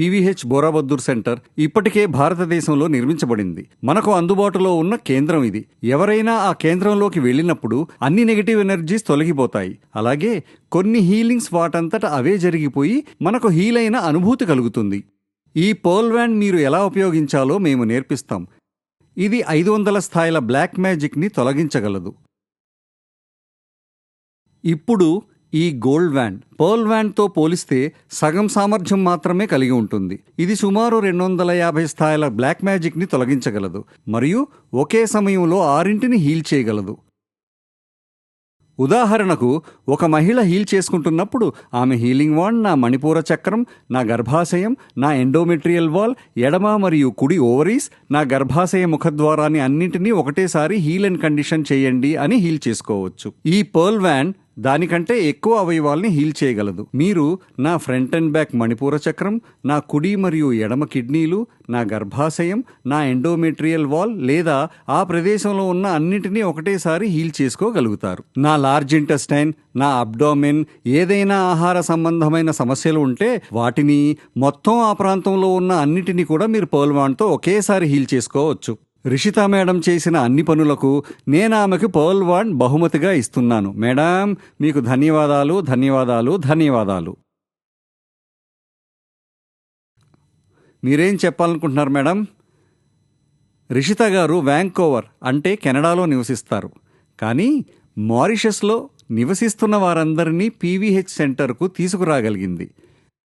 పీవీహెచ్ బోరాబద్దూర్ centre ఇప్పటికే భారతదేశంలో నిర్మించబడింది. మనకు అందుబాటులో ఉన్న కేంద్రం ఇది. ఎవరైనా ఆ కేంద్రంలోకి వెళ్ళినప్పుడు అన్ని నెగిటివ్ ఎనర్జీస్ తొలగిపోతాయి. అలాగే కొన్ని హీలింగ్స్ వాటంతట అవే జరిగిపోయి మనకు హీల్ అయిన అనుభూతి కలుగుతుంది. ఈ పర్ల్ వ్యాండ్ మీరు ఎలా ఉపయోగించాలో మేము నేర్పిస్తాం. ఇది ఐదు వందల స్థాయిల బ్లాక్ మ్యాజిక్ని తొలగించగలదు. ఇప్పుడు ఈ గోల్డ్ వ్యాన్ పర్ల్ వ్యాన్తో పోలిస్తే సగం సామర్థ్యం మాత్రమే కలిగి ఉంటుంది. ఇది సుమారు రెండు వందల యాభై స్థాయిల బ్లాక్ మ్యాజిక్ని తొలగించగలదు మరియు ఒకే సమయంలో ఆరింటిని హీల్ చేయగలదు. ఉదాహరణకు ఒక మహిళ హీల్ చేసుకుంటున్నప్పుడు ఆమె హీలింగ్ వాండ్ నా మణిపూర చక్రం నా గర్భాశయం నా ఎండోమెట్రియల్ వాల్ ఎడమ మరియు కుడి ఓవరీస్ నా గర్భాశయ ముఖద్వారాన్ని అన్నింటినీ ఒకటేసారి హీల్ అండ్ కండిషన్ చేయండి అని హీల్ చేసుకోవచ్చు. ఈ పర్ల్ వ్యాన్ దానికంటే ఎక్కువ అవయవాల్ని హీల్ చేయగలదు. మీరు నా ఫ్రంట్ అండ్ బ్యాక్ మణిపూర చక్రం నా కుడి మరియు ఎడమ కిడ్నీలు నా గర్భాశయం నా ఎండోమెట్రియల్ వాల్ లేదా ఆ ప్రదేశంలో ఉన్న అన్నిటినీ ఒకటేసారి హీల్ చేసుకోగలుగుతారు. నా లార్జ్ ఇంటెస్టైన్ నా అబ్డోమెన్ ఏదైనా ఆహార సంబంధమైన సమస్యలు ఉంటే వాటిని మొత్తం ఆ ప్రాంతంలో ఉన్న అన్నిటినీ కూడా మీరు పోల్వాన్తో ఒకేసారి హీల్ చేసుకోవచ్చు. రిషిత మేడం చేసిన అన్ని పనులకు నేను ఆమెకు పర్ల్ వాండ్ బహుమతిగా ఇస్తున్నాను. మేడం మీకు ధన్యవాదాలు ధన్యవాదాలు ధన్యవాదాలు. మీరేం చెప్పాలనుకుంటున్నారు మేడం? రిషిత గారు వ్యాంకోవర్ అంటే కెనడాలో నివసిస్తారు. కానీ మారిషస్లో నివసిస్తున్న వారందరినీ పీవీహెచ్ సెంటర్కు తీసుకురాగలిగింది.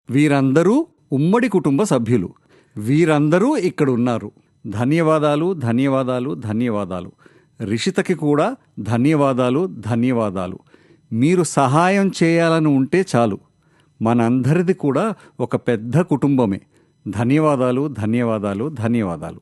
వీరందరూ ఉమ్మడి కుటుంబ సభ్యులు. వీరందరూ ఇక్కడ ఉన్నారు ధన్యవాదాలు ధన్యవాదాలు ధన్యవాదాలు. రిషితకి కూడా ధన్యవాదాలు ధన్యవాదాలు. మీరు సహాయం చేయాలని ఉంటే చాలు. మనందరిది కూడా ఒక పెద్ద కుటుంబమే. ధన్యవాదాలు ధన్యవాదాలు ధన్యవాదాలు.